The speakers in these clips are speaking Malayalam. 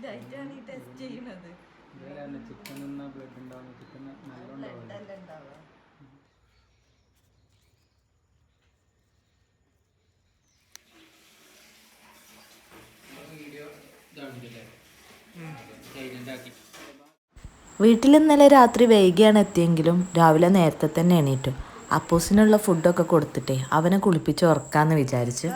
അതിലായിട്ടാണ് ഈ ടെസ്റ്റ് ചെയ്യണത് ചിക്കൻ നിന്നാ ബ്ലഡ് ഉണ്ടാവും ചിക്കൻ ബ്ലഡ് ഉണ്ടാവുക. വീട്ടിൽ ഇന്നലെ രാത്രി വൈകിയാണ് എത്തിയെങ്കിലും രാവിലെ നേരത്തെ തന്നെ എണീറ്റു. അപ്പൂസിനുള്ള ഫുഡൊക്കെ കൊടുത്തിട്ടേ അവനെ കുളിപ്പിച്ച് ഉറക്കാന്ന് വിചാരിച്ച്.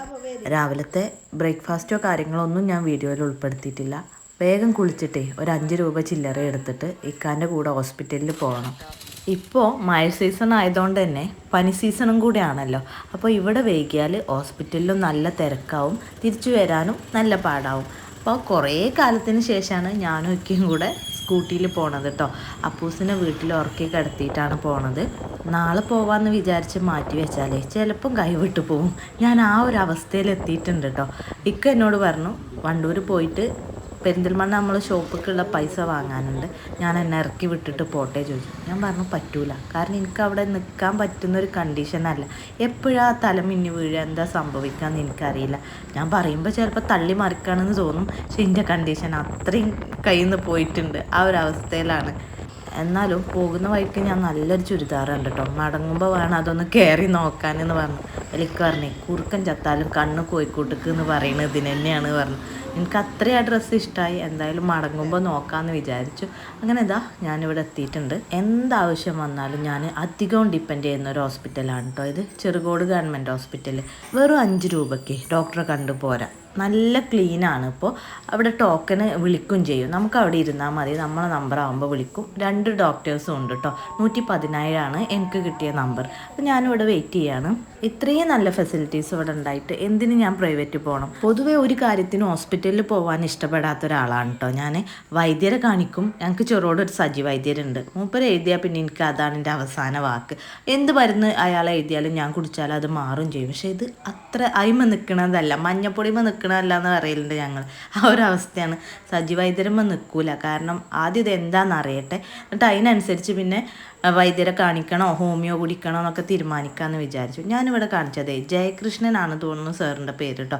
രാവിലത്തെ ബ്രേക്ക്ഫാസ്റ്റോ കാര്യങ്ങളോ ഒന്നും ഞാൻ വീഡിയോയിൽ ഉൾപ്പെടുത്തിയിട്ടില്ല. വേഗം കുളിച്ചിട്ടേ ഒരു അഞ്ച് രൂപ ചില്ലറ എടുത്തിട്ട് ഇക്കാന്റെ കൂടെ ഹോസ്പിറ്റലിൽ പോകണം. ഇപ്പോൾ മഴ സീസൺ ആയതുകൊണ്ട് തന്നെ പനി സീസണും കൂടിയാണല്ലോ. അപ്പോൾ ഇവിടെ വൈകിയാൽ ഹോസ്പിറ്റലിലും നല്ല തിരക്കാവും തിരിച്ചു വരാനും നല്ല പാടാവും. അപ്പോൾ കുറേ കാലത്തിന് ശേഷമാണ് ഞാനും ഒക്കെയും കൂടെ സ്കൂട്ടിയിൽ പോണത് കേട്ടോ അപ്പൂസിനെ വീട്ടിൽ ഉറക്കി കിടത്തിയിട്ടാണ് പോണത്. നാളെ പോവാന്ന് വിചാരിച്ച് മാറ്റി വെച്ചാലേ ചിലപ്പം കൈവിട്ട് പോവും. ഞാൻ ആ ഒരു അവസ്ഥയിൽ എത്തിയിട്ടുണ്ട് കേട്ടോ ഇക്ക എന്നോട് പറഞ്ഞു വണ്ടൂർ പോയിട്ട് പെരിന്തൽമണ്ണ നമ്മൾ ഷോപ്പിലേക്കുള്ള പൈസ വാങ്ങാനുണ്ട്. ഞാൻ എന്നെ ഇറക്കി വിട്ടിട്ട് പോട്ടെ ചോദിച്ചു. ഞാൻ പറഞ്ഞു പറ്റൂല. കാരണം എനിക്ക് അവിടെ നിൽക്കാൻ പറ്റുന്ന ഒരു കണ്ടീഷനല്ല എപ്പോഴാ തല മിന്നി വീഴുക? എന്താ സംഭവിക്കാന്ന് എനിക്കറിയില്ല. ഞാൻ പറയുമ്പോൾ ചിലപ്പോൾ തള്ളി മറിക്കാണെന്ന് തോന്നും. പക്ഷെ എന്റെ കണ്ടീഷൻ അത്രയും കയ്യിൽ നിന്ന് പോയിട്ടുണ്ട്. ആ ഒരു അവസ്ഥയിലാണ്. എന്നാലും പോകുന്ന വഴിക്ക് ഞാൻ നല്ലൊരു ചുരിദാറുണ്ട് കേട്ടോ മടങ്ങുമ്പോൾ വേണം അതൊന്ന് കയറി നോക്കാനെന്ന് പറഞ്ഞു. എനിക്ക് പറഞ്ഞേ കുറുക്കൻ ചത്താലും കണ്ണ് കോഴിക്കോട്ടേക്ക് എന്ന് പറയുന്നത് ഇതിന് തന്നെയാണ് പറഞ്ഞു എനിക്ക് അത്രയും ആ ഡ്രസ്സ് ഇഷ്ടമായി എന്തായാലും മടങ്ങുമ്പോൾ നോക്കാമെന്ന് വിചാരിച്ചു. അങ്ങനെ ഇതാ ഞാനിവിടെ എത്തിയിട്ടുണ്ട്. എന്താവശ്യം വന്നാലും ഞാൻ അധികവും ഡിപ്പെൻഡ് ചെയ്യുന്ന ഒരു ഹോസ്പിറ്റലാണ് കേട്ടോ ഇത്. ചെറുകോട് ഗവൺമെന്റ് ഹോസ്പിറ്റൽ വെറും അഞ്ച് രൂപയ്ക്ക് ഡോക്ടറെ കണ്ടു പോരാ. നല്ല ക്ലീനാണ് ഇപ്പോൾ അവിടെ ടോക്കന് വിളിക്കും ചെയ്യും. നമുക്ക് അവിടെ ഇരുന്നാൽ മതി. നമ്മളെ നമ്പർ ആകുമ്പോൾ വിളിക്കും. രണ്ട് ഡോക്ടേഴ്സും ഉണ്ട് കേട്ടോ നൂറ്റി പതിനായിരമാണ് എനിക്ക് കിട്ടിയ നമ്പർ അപ്പോൾ ഞാനിവിടെ വെയിറ്റ് ചെയ്യാണ്. ഇത്രയും നല്ല ഫെസിലിറ്റീസ് ഇവിടെ ഉണ്ടായിട്ട് എന്തിന് ഞാൻ പ്രൈവറ്റ് പോകണം പൊതുവേ ഒരു കാര്യത്തിന് ഹോസ്പിറ്റലിൽ പോകാൻ ഇഷ്ടപ്പെടാത്ത ഒരാളാണ് കേട്ടോ ഞാൻ വൈദ്യരെ കാണിക്കും. ഞങ്ങൾക്ക് ചെറുതോട് ഒരു സജി വൈദ്യരുണ്ട്. മൂപ്പര് എഴുതിയാൽ പിന്നെ എനിക്ക് അതാണ് എന്റെ അവസാന വാക്ക്. എന്ത് മരുന്ന് അയാൾ എഴുതിയാലും ഞാൻ കുടിച്ചാലും അത് മാറും ചെയ്യും. പക്ഷേ ഇത് അത്ര അയിമ നിൽക്കണതല്ല മഞ്ഞപ്പൊടിമ നിൽക്കണതല്ല എന്ന് പറയലുണ്ട് ഞങ്ങൾ. ആ ഒരു അവസ്ഥയാണ്. സജി വൈദ്യരമ്മ നിൽക്കൂല. കാരണം ആദ്യം ഇത് എന്താണെന്ന് അറിയട്ടെ. എന്നിട്ട് അതിനനുസരിച്ച് പിന്നെ വൈദ്യരെ കാണിക്കണോ ഹോമിയോ കുടിക്കണോ എന്നൊക്കെ തീരുമാനിക്കാമെന്ന് വിചാരിച്ചു. ഞാനിവിടെ കാണിച്ചതേ ജയകൃഷ്ണനാണ് തോന്നുന്നു സാറിന്റെ പേര് കേട്ടോ.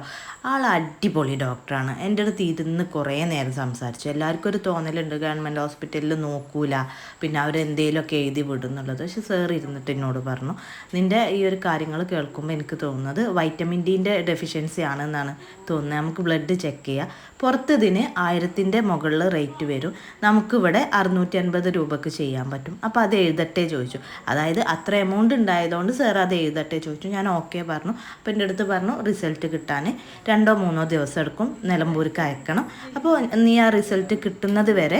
ആൾ അടിപൊളി ഡോക്ടറാണ്. എന്റെ അടുത്ത് ഇരുന്ന് കുറേ നേരം സംസാരിച്ചു. എല്ലാവർക്കും ഒരു തോന്നലുണ്ട് ഗവൺമെന്റ് ഹോസ്പിറ്റലിൽ നോക്കൂല. പിന്നെ അവരെന്തേലുമൊക്കെ എഴുതി വിടും എന്നുള്ളത്. പക്ഷെ സാർ ഇരുന്നിട്ട് എന്നോട് പറഞ്ഞു നിന്റെ ഈ ഒരു കാര്യങ്ങൾ കേൾക്കുമ്പോൾ എനിക്ക് തോന്നുന്നത് വൈറ്റമിൻ ഡീന്റെ ഡെഫിഷ്യൻസി ആണെന്നാണ് തോന്നുന്നത് നമുക്ക് ബ്ലഡ് ചെക്ക് ചെയ്യുക പുറത്ത് ഇതിന് ആയിരത്തിന്റെ മുകളിൽ റേറ്റ് വരും. നമുക്കിവിടെ അറുന്നൂറ്റി അൻപത് രൂപക്ക് ചെയ്യാൻ പറ്റും. അപ്പോൾ അത് എഴുതട്ടെ ചോദിച്ചു. അതായത് അത്ര എമൗണ്ട് ഉണ്ടായതുകൊണ്ട് സർ അത് എഴുതട്ടെ ചോദിച്ചു. ഞാൻ ഓക്കെ പറഞ്ഞു. അപ്പോൾ എന്റെ അടുത്ത് പറഞ്ഞു റിസൾട്ട് കിട്ടാൻ രണ്ടോ മൂന്നോ ദിവസം എടുക്കും. നിലമ്പൂർക്ക് അയക്കണം. അപ്പോൾ നീ ആ റിസൾട്ട് കിട്ടുന്നത് വരെ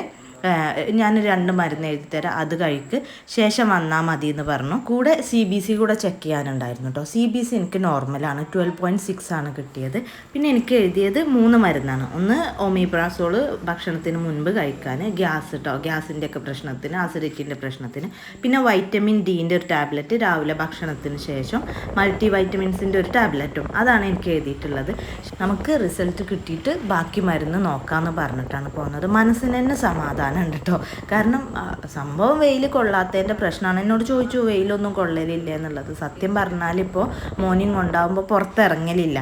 ഞാൻ രണ്ട് മരുന്ന് എഴുതി തരാം അത് കഴിക്ക്. ശേഷം വന്നാൽ മതി എന്ന് പറഞ്ഞു. കൂടെ സി ബി സി കൂടെ ചെക്ക് ചെയ്യാനുണ്ടായിരുന്നു കേട്ടോ സി ബി സി എനിക്ക് നോർമലാണ് ട്വൽവ് പോയിന്റ് സിക്സ് ആണ് കിട്ടിയത്. പിന്നെ എനിക്ക് എഴുതിയത് മൂന്ന് മരുന്നാണ്. ഒന്ന് ഒമിപ്രാസോൾ ഭക്ഷണത്തിന് മുൻപ് കഴിക്കാൻ ഗ്യാസ് കേട്ടോ ഗ്യാസിന്റെ ഒക്കെ പ്രശ്നത്തിന് അസിഡിറ്റിന്റെ പ്രശ്നത്തിന്. പിന്നെ വൈറ്റമിൻ ഡീന്റെ ഒരു ടാബ്ലറ്റ് രാവിലെ ഭക്ഷണത്തിന് ശേഷം മൾട്ടി വൈറ്റമിൻസിന്റെ ഒരു ടാബ്ലറ്റും അതാണ് എനിക്ക് എഴുതിയിട്ടുള്ളത്. നമുക്ക് റിസൾട്ട് കിട്ടിയിട്ട് ബാക്കി മരുന്ന് നോക്കാമെന്ന് പറഞ്ഞിട്ടാണ് പോകുന്നത് മനസ്സിന് തന്നെ സമാധാനം ഉണ്ട് കേട്ടോ കാരണം സംഭവം വെയിൽ കൊള്ളാത്തതിന്റെ പ്രശ്നമാണ് എന്നോട് ചോദിച്ചു വെയിലൊന്നും കൊള്ളലില്ല എന്നുള്ളത്. സത്യം പറഞ്ഞാലിപ്പോൾ മോർണിംഗ് ഉണ്ടാകുമ്പോൾ പുറത്തിറങ്ങലില്ല.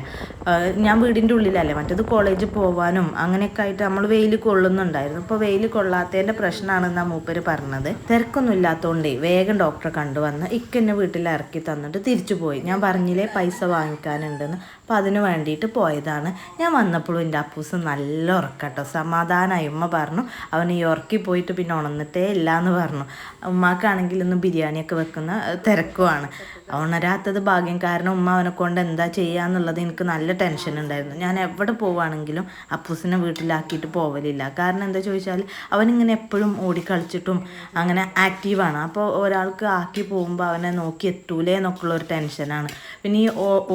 ഞാൻ വീടിന്റെ ഉള്ളിലല്ലേ മറ്റത് കോളേജിൽ പോകാനും അങ്ങനെയൊക്കെ ആയിട്ട് നമ്മൾ വെയിൽ കൊള്ളുന്നുണ്ടായിരുന്നു. ഇപ്പോൾ വെയിൽ കൊള്ളാത്തതിന്റെ പ്രശ്നമാണെന്നാണ് മൂപ്പര് പറഞ്ഞത്. തിരക്കൊന്നും ഇല്ലാത്തതുകൊണ്ടേ വേഗം ഡോക്ടറെ കണ്ടുവന്ന് ഇക്കെന്നെ വീട്ടിൽ ഇറക്കി തന്നിട്ട് തിരിച്ചു പോയി. ഞാൻ പറഞ്ഞില്ലേ പൈസ വാങ്ങിക്കാനുണ്ടെന്ന്. അപ്പോൾ അതിന് വേണ്ടിയിട്ട് പോയതാണ്. ഞാൻ വന്നപ്പോഴും എന്റെ അപ്പൂസ് നല്ല ഉറക്കട്ടോ സമാധാനമായി ഉമ്മ പറഞ്ഞു അവന് ഈ ഉറക്കി പോയിട്ട് പിന്നെ ഉണർന്നിട്ടേ ഇല്ല എന്ന് പറഞ്ഞു. ഉമ്മാക്കാണെങ്കിൽ ഇന്ന് ബിരിയാണിയൊക്കെ വെക്കുന്ന തിരക്കുമാണ് ഉണരാത്തത് ഭാഗ്യം കാരണം ഉമ്മ അവനെ കൊണ്ട് എന്താ ചെയ്യാന്നുള്ളത് എനിക്ക് നല്ല ടെൻഷൻ ഉണ്ടായിരുന്നു. ഞാൻ എവിടെ പോവുകയാണെങ്കിലും അപ്പൂസിനെ വീട്ടിലാക്കിയിട്ട് പോവലില്ല. കാരണം എന്താ ചോദിച്ചാൽ അവനിങ്ങനെ എപ്പോഴും ഓടിക്കളിച്ചിട്ടും അങ്ങനെ ആക്റ്റീവാണ്. അപ്പോൾ ഒരാൾക്ക് ആക്കി പോകുമ്പോൾ അവനെ നോക്കി എത്തൂലേ എന്നൊക്കെയുള്ള ഒരു ടെൻഷനാണ്. പിന്നെ ഈ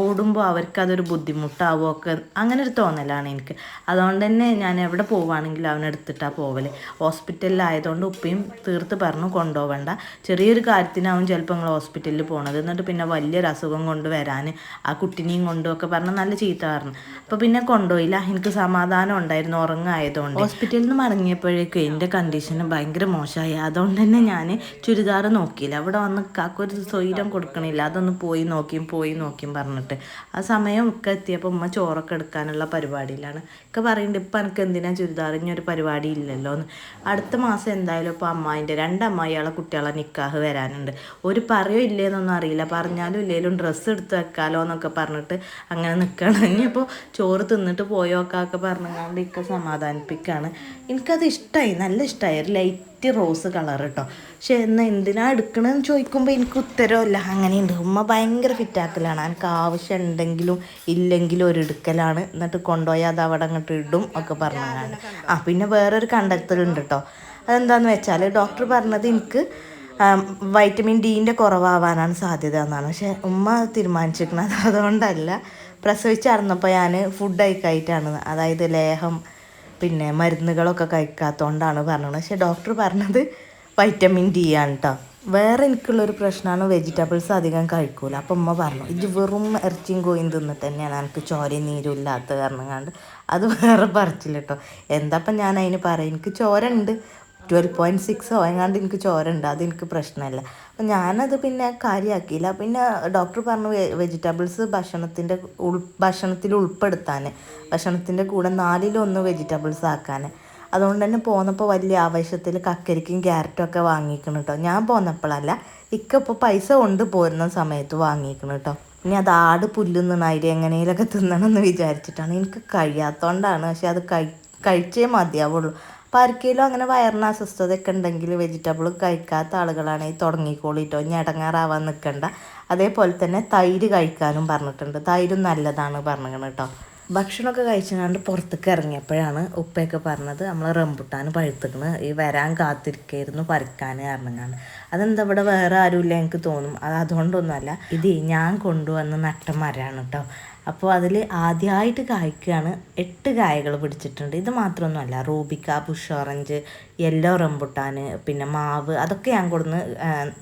ഓടുമ്പോൾ അവർക്ക് അതൊരു ബുദ്ധിമുട്ടാവുമോ ഒക്കെ അങ്ങനെ ഒരു തോന്നലാണ് എനിക്ക്. അതുകൊണ്ട് തന്നെ ഞാൻ എവിടെ പോവുകയാണെങ്കിലും അവനെടുത്തിട്ടാണ് പോവൽ. ഹോസ്പിറ്റലിലായതുകൊണ്ട് ഉപ്പയും തീർത്ത് പറഞ്ഞു കൊണ്ടുപോകണ്ട ചെറിയൊരു കാര്യത്തിനാവും ചിലപ്പോൾ നിങ്ങൾ ഹോസ്പിറ്റലിൽ പോണത്. എന്നിട്ട് പിന്നെ വലിയൊരു അസുഖം കൊണ്ട് വരാൻ ആ കുട്ടിനെയും കൊണ്ടും ഒക്കെ പറഞ്ഞ് നല്ല ചീത്ത പറഞ്ഞു. അപ്പോൾ പിന്നെ കൊണ്ടുപോയില്ല. എനിക്ക് സമാധാനം ഉണ്ടായിരുന്നു ഉറങ്ങായതുകൊണ്ട്. ഹോസ്പിറ്റലിൽ നിന്ന് മടങ്ങിയപ്പോഴേക്കും എന്റെ കണ്ടീഷന് ഭയങ്കര മോശമായി. അതുകൊണ്ട് തന്നെ ഞാൻ ചുരിദാർ നോക്കിയില്ല. അവിടെ വന്ന് കാക്കൊരു സ്വൈരം കൊടുക്കണില്ല. അതൊന്ന് പോയി നോക്കിയും പോയി നോക്കിയും പറഞ്ഞിട്ട്. ആ സമയം ഒക്കെ എത്തിയപ്പോൾ ഉമ്മ ചോറൊക്കെ എടുക്കാനുള്ള പരിപാടിയിലാണ്. ഒക്കെ പറയുന്നുണ്ട് ഇപ്പം എനിക്ക് എന്തിനാ ഒരു പരിപാടി ഇല്ലല്ലോ എന്ന് അടുത്ത മാസം എന്തായാലും ഇപ്പോൾ അമ്മായിന്റെ രണ്ടമ്മായിയാളെ കുട്ടികളെ നിക്കാഹ് വരാനുണ്ട്. ഒരു പറയോ ഇല്ലേന്നൊന്നും അറിയില്ല. പറഞ്ഞാലും ഇല്ലേലും ഡ്രസ്സ് എടുത്ത് വെക്കാലോ എന്നൊക്കെ പറഞ്ഞിട്ട് അങ്ങനെ നിൽക്കണം ഇനിയിപ്പോൾ ചോറ് തിന്നിട്ട് പോയോക്കാക്കെ പറഞ്ഞുകൊണ്ട് ഇക്ക സമാധാനിപ്പിക്കുകയാണ് എനിക്കത് ഇഷ്ടമായി നല്ല ഇഷ്ടമായി ഒരു ലൈറ്റ് റോസ് കളർ കേട്ടോ പക്ഷെ എന്നാൽ എന്തിനാ എടുക്കണമെന്ന് ചോദിക്കുമ്പോൾ എനിക്ക് ഉത്തരവില്ല. അങ്ങനെയുണ്ട്. ഉമ്മ ഭയങ്കര ഫിറ്റാക്കലാണ് എനിക്ക് ആവശ്യം ഉണ്ടെങ്കിലും ഇല്ലെങ്കിലും ഒരു എടുക്കലാണ്. എന്നിട്ട് കൊണ്ടുപോയി അത് അവിടെ അങ്ങോട്ട് ഇടും ഒക്കെ പറഞ്ഞതാണ് ആ പിന്നെ വേറൊരു കണ്ടെത്തലുണ്ട് കേട്ടോ അതെന്താന്ന് വെച്ചാൽ ഡോക്ടർ പറഞ്ഞത് എനിക്ക് വൈറ്റമിൻ ഡീന്റെ കുറവാവാനാണ് സാധ്യത എന്നാണ്. പക്ഷെ ഉമ്മ തീരുമാനിച്ചിരിക്കുന്നത് അതുകൊണ്ടല്ല. പ്രസവിച്ചറിഞ്ഞപ്പോൾ ഞാൻ ഫുഡ് കഴിക്കായിട്ടാണ്. അതായത് ലേഹം പിന്നെ മരുന്നുകളൊക്കെ കഴിക്കാത്തതുകൊണ്ടാണ് പറഞ്ഞത്. പക്ഷെ ഡോക്ടർ പറഞ്ഞത് വൈറ്റമിൻ ഡി ആണ് കേട്ടോ വേറെ എനിക്കുള്ളൊരു പ്രശ്നമാണ് വെജിറ്റബിൾസ് അധികം കഴിക്കൂല. അപ്പം ഉമ്മ പറഞ്ഞു ഇത് വെറും ഇറച്ചിയും കോയും തിന്നിട്ട് തന്നെയാണ്. എനിക്ക് ചോരയും നീരും ഇല്ലാത്ത കാരണം കണ്ട് അത് വേറെ പറിച്ചില്ല കേട്ടോ എന്താപ്പം ഞാൻ അതിന് പറയും? എനിക്ക് ചോര ഉണ്ട് ട്വൽവ് പോയിന്റ് സിക്സോ എങ്ങാണ്ട് എനിക്ക് ചോര ഉണ്ട് അത് എനിക്ക് പ്രശ്നമല്ല. അപ്പം ഞാനത് പിന്നെ കാര്യമാക്കിയില്ല പിന്നെ ഡോക്ടർ പറഞ്ഞു വെജിറ്റബിൾസ് ഭക്ഷണത്തിന്റെ ഉൾ ഭക്ഷണത്തിൽ ഉൾപ്പെടുത്താൻ ഭക്ഷണത്തിന്റെ കൂടെ നാലിലൊന്ന് വെജിറ്റബിൾസ് ആക്കാൻ അതുകൊണ്ട് തന്നെ പോന്നപ്പോൾ വലിയ ആവശ്യത്തിൽ കക്കരിക്കും ക്യാരറ്റും ഒക്കെ വാങ്ങിക്കണം കേട്ടോ ഞാൻ പോന്നപ്പോഴല്ല ഇക്കപ്പോൾ പൈസ കൊണ്ട് പോരുന്ന സമയത്ത് വാങ്ങിക്കണം കേട്ടോ ഇനി അത് ആട് പുല്ലുന്നതിനായിട്ട് എങ്ങനെയൊക്കെ തിന്നണം എന്ന് വിചാരിച്ചിട്ടാണ്. എനിക്ക് കഴിയാത്തതുകൊണ്ടാണ് പക്ഷെ അത് കഴി കഴിച്ചേ മതിയാവുള്ളൂ. അപ്പോൾ അങ്ങനെ വയറിന് അസ്വസ്ഥതയൊക്കെ ഉണ്ടെങ്കിൽ വെജിറ്റബിൾ കഴിക്കാത്ത ആളുകളാണെങ്കിൽ തുടങ്ങിക്കോളിട്ടോ ഇനി ഇടങ്ങാറാവാൻ നിൽക്കണ്ട അതേപോലെ തന്നെ തൈര് കഴിക്കാനും പറഞ്ഞിട്ടുണ്ട്. തൈരും നല്ലതാണ് പറഞ്ഞിരിക്കണം കേട്ടോ ഭക്ഷണമൊക്കെ കഴിച്ചുകൊണ്ട് പുറത്തേക്ക് ഇറങ്ങിയപ്പോഴാണ് ഉപ്പയൊക്കെ പറഞ്ഞത് നമ്മൾ റംബുട്ടാൻ പഴുത്തിക്കണ് ഈ വരാൻ കാത്തിരിക്കായിരുന്നു പറിക്കാൻ കാരണങ്ങാണ് അതെന്താ ഇവിടെ വേറെ ആരുമില്ല എനിക്ക് തോന്നും. അത് അതുകൊണ്ടൊന്നുമല്ല. ഇത് ഞാൻ കൊണ്ടുവന്ന നട്ട മരമാണ് കേട്ടോ അപ്പോൾ അതിൽ ആദ്യമായിട്ട് കായ്ക്കുകയാണ് എട്ട് കായകൾ പിടിച്ചിട്ടുണ്ട്. ഇത് മാത്രമൊന്നുമല്ല. റൂബിക്ക പുഷ് ഓറഞ്ച് യെല്ലോ റംബുട്ടാൻ പിന്നെ മാവ് അതൊക്കെ ഞാൻ കൊടുന്ന്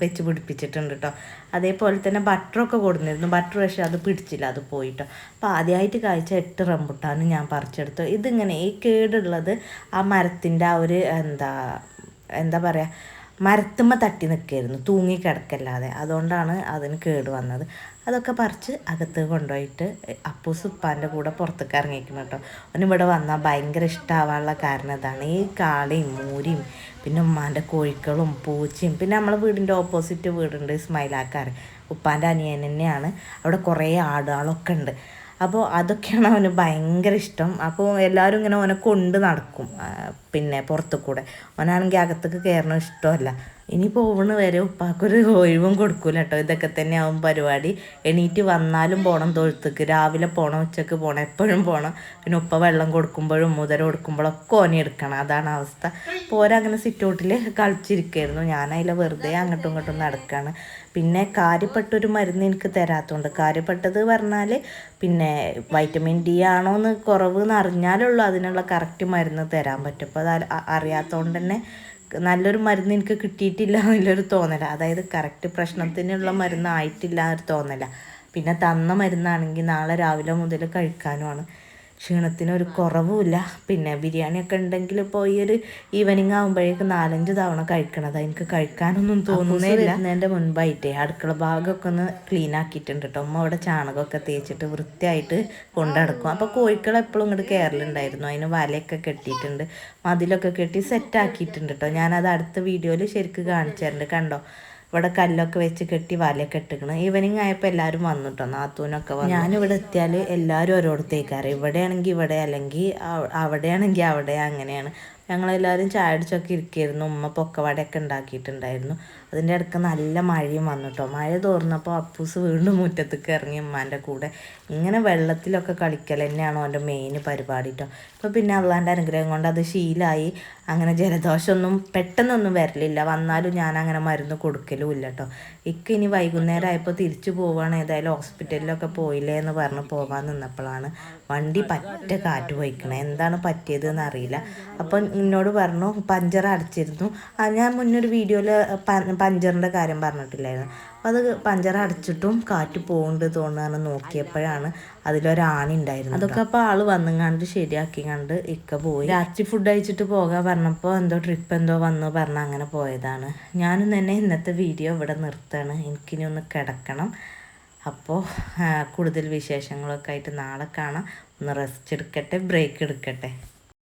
വെച്ച് പിടിപ്പിച്ചിട്ടുണ്ട് കേട്ടോ അതേപോലെ തന്നെ ബട്ടറൊക്കെ കൊടുന്നിരുന്നു. ബട്ടർ പക്ഷേ അത് പിടിച്ചില്ല. അത് പോയിട്ടോ അപ്പോൾ ആദ്യമായിട്ട് കായ്ച്ച എട്ട് റംബുട്ടാനും ഞാൻ പറിച്ചെടുത്തു. ഇതിങ്ങനെ ഈ കേടുള്ളത് ആ മരത്തിന്റെ ആ ഒരു എന്താ എന്താ പറയുക മരത്തുമ്മ തട്ടി നിൽക്കായിരുന്നു തൂങ്ങി കിടക്കല്ലാതെ. അതുകൊണ്ടാണ് അതിന് കേട് വന്നത്. അതൊക്കെ പറിച്ച് അകത്ത് കൊണ്ടുപോയിട്ട് അപ്പൂസ് ഉപ്പാന്റെ കൂടെ പുറത്തേക്ക് ഇറങ്ങിക്കണം കേട്ടോ. അവന് ഇവിടെ വന്നാൽ ഭയങ്കര ഇഷ്ടമാവാനുള്ള കാരണം ഇതാണ്. ഈ കാളയും മൂരിയും പിന്നെ ഉമ്മാന്റെ കോഴിക്കളും പൂച്ചയും പിന്നെ നമ്മളെ വീടിന്റെ ഓപ്പോസിറ്റ് വീടുണ്ട് ഇസ്മൈലാക്കാർ ഉപ്പാന്റെ അനിയൻ തന്നെയാണ്. അവിടെ കുറേ ആടുകളൊക്കെ ഉണ്ട്. അപ്പോൾ അതൊക്കെയാണ് അവന് ഭയങ്കര ഇഷ്ടം. അപ്പോൾ എല്ലാവരും ഇങ്ങനെ അവനെ കൊണ്ട് നടക്കും. പിന്നെ പുറത്തു കൂടെ അവനാണെങ്കിൽ അകത്തേക്ക് കയറണം ഇഷ്ടമല്ല. ഇനി പോവണ വരെ ഉപ്പാക്കൊരു ഒഴിവും കൊടുക്കൂല കേട്ടോ ഇതൊക്കെ തന്നെയാവും പരിപാടി. എണീറ്റ് വന്നാലും പോകണം തൊഴുത്തേക്ക്. രാവിലെ പോകണം ഉച്ചയ്ക്ക് പോകണം എപ്പോഴും പോകണം പിന്നെ ഉപ്പ വെള്ളം കൊടുക്കുമ്പോഴും മുതല കൊടുക്കുമ്പോഴൊക്കെ ഓനെ എടുക്കണം. അതാണ് അവസ്ഥ. പോരങ്ങനെ സിറ്റൗട്ടിൽ കളിച്ചിരിക്കായിരുന്നു. ഞാനതിൽ വെറുതെ അങ്ങോട്ടും ഇങ്ങോട്ടും നടക്കുകയാണ് പിന്നെ കാര്യപ്പെട്ടൊരു മരുന്ന് എനിക്ക് തരാത്തതുകൊണ്ട് കാര്യപ്പെട്ടത് പറഞ്ഞാൽ പിന്നെ വൈറ്റമിൻ ഡി ആണോ എന്ന് കുറവ് എന്ന് അറിഞ്ഞാലുള്ളൂ അതിനുള്ള കറക്റ്റ് മരുന്ന് തരാൻ പറ്റും. അപ്പോൾ അത് അറിയാത്തതുകൊണ്ട് തന്നെ നല്ലൊരു മരുന്ന് എനിക്ക് കിട്ടിയിട്ടില്ല എന്നുള്ളൊരു തോന്നല. അതായത് കറക്റ്റ് പ്രശ്നത്തിനുള്ള മരുന്ന് ആയിട്ടില്ല എന്നൊരു തോന്നല. പിന്നെ തന്ന മരുന്നാണെങ്കിൽ നാളെ രാവിലെ മുതൽ കഴിക്കാനുമാണ് ക്ഷീണത്തിന് ഒരു കുറവുമില്ല. പിന്നെ ബിരിയാണിയൊക്കെ ഉണ്ടെങ്കിൽ ഇപ്പോൾ ഈ ഒരു ഈവനിങ് ആകുമ്പോഴേക്ക് നാലഞ്ച് തവണ കഴിക്കണത് എനിക്ക് കഴിക്കാനൊന്നും തോന്നുന്നേ വരുന്നതിന്റെ മുൻപായിട്ടേ അടുക്കള ഭാഗമൊക്കെ ഒന്ന് ക്ലീൻ ആക്കിയിട്ടുണ്ട് കേട്ടോ. അമ്മ അവിടെ ചാണകമൊക്കെ തേച്ചിട്ട് വൃത്തിയായിട്ട് കൊണ്ടടക്കും. അപ്പോൾ കോഴിക്കൾ എപ്പോഴും ഇങ്ങോട്ട് കയറലുണ്ടായിരുന്നു അതിന് വലയൊക്കെ കെട്ടിയിട്ടുണ്ട്. മതിലൊക്കെ കെട്ടി സെറ്റ് ആക്കിയിട്ടുണ്ട് കേട്ടോ. ഞാനത് അടുത്ത വീഡിയോയിൽ ശരിക്ക് കാണിച്ചു തരുന്നുണ്ട് കണ്ടോ? ഇവിടെ കല്ലൊക്കെ വെച്ച് കെട്ടി വലയൊക്കെ ഇട്ടിക്കണം. ഈവനിങ് ആയപ്പോൾ എല്ലാവരും വന്നിട്ടോ? നാത്തൂനൊക്കെ വന്നു. ഞാനിവിടെ എത്തിയാൽ എല്ലാവരും ഓരോടത്തേക്കാറ് ഇവിടെയാണെങ്കിൽ ഇവിടെ അല്ലെങ്കിൽ അവിടെയാണെങ്കിൽ അവിടെ അങ്ങനെയാണ്. ഞങ്ങളെല്ലാവരും ചായ അടിച്ചൊക്കെ ഇരിക്കുകയായിരുന്നു ഉമ്മ പൊക്കവടയൊക്കെ ഉണ്ടാക്കിയിട്ടുണ്ടായിരുന്നു. അതിന്റെ ഇടയ്ക്ക് നല്ല മഴയും വന്നു കേട്ടോ മഴ തോർന്നപ്പോൾ അപ്പൂസ് വീണ്ടും മുറ്റത്തേക്ക് ഇറങ്ങി ഉമ്മാന്റെ കൂടെ. ഇങ്ങനെ വെള്ളത്തിലൊക്കെ കളിക്കൽ തന്നെയാണ് അവന്റെ മെയിൻ പരിപാടി കേട്ടോ ഇപ്പോൾ പിന്നെ അള്ളാന്റെ അനുഗ്രഹം കൊണ്ട് അത് ശീലമായി അങ്ങനെ ജലദോഷമൊന്നും പെട്ടെന്നൊന്നും വരലില്ല. വന്നാലും ഞാൻ അങ്ങനെ മരുന്ന് കൊടുക്കലും ഇല്ല കേട്ടോ ഇക്ക് ഇനി വൈകുന്നേരം ആയപ്പോൾ തിരിച്ചു പോവുകയാണ് ഏതായാലും ഹോസ്പിറ്റലിലൊക്കെ പോയില്ലേ എന്ന് പറഞ്ഞ് പോകാൻ നിന്നപ്പോഴാണ് വണ്ടി പറ്റ കാറ്റ് പോയിക്കണേ. എന്താണ് പറ്റിയതെന്ന് അറിയില്ല. അപ്പം എന്നോട് പറഞ്ഞു പഞ്ചർ അടച്ചിരുന്നു. അത് ഞാൻ മുന്നൊരു വീഡിയോയിൽ പഞ്ചറിന്റെ കാര്യം പറഞ്ഞിട്ടില്ലായിരുന്നു. അപ്പോൾ അത് പഞ്ചർ അടച്ചിട്ടും കാറ്റ് പോകുന്നുണ്ട് തോന്നുന്നു നോക്കിയപ്പോഴാണ് അതിലൊരാണി ഉണ്ടായിരുന്നു അതൊക്കെ അപ്പോൾ ആൾ വന്നുങ്ങാണ്ട് ശരിയാക്കി കണ്ട് ഇക്ക പോയി. രാത്രി ഫുഡ് കഴിച്ചിട്ട് പോകാൻ പറഞ്ഞപ്പോൾ എന്തോ ട്രിപ്പ് എന്തോ വന്നു പറഞ്ഞ് അങ്ങനെ പോയതാണ്. ഞാനും തന്നെ ഇന്നത്തെ വീഡിയോ ഇവിടെ നിർത്താണ്. എനിക്കിനി ഒന്ന് കിടക്കണം. അപ്പോൾ കൂടുതൽ വിശേഷങ്ങളൊക്കെ ആയിട്ട് നാളെ കാണാം. ഒന്ന് റെസ്റ്റ് എടുക്കട്ടെ ബ്രേക്ക് എടുക്കട്ടെ.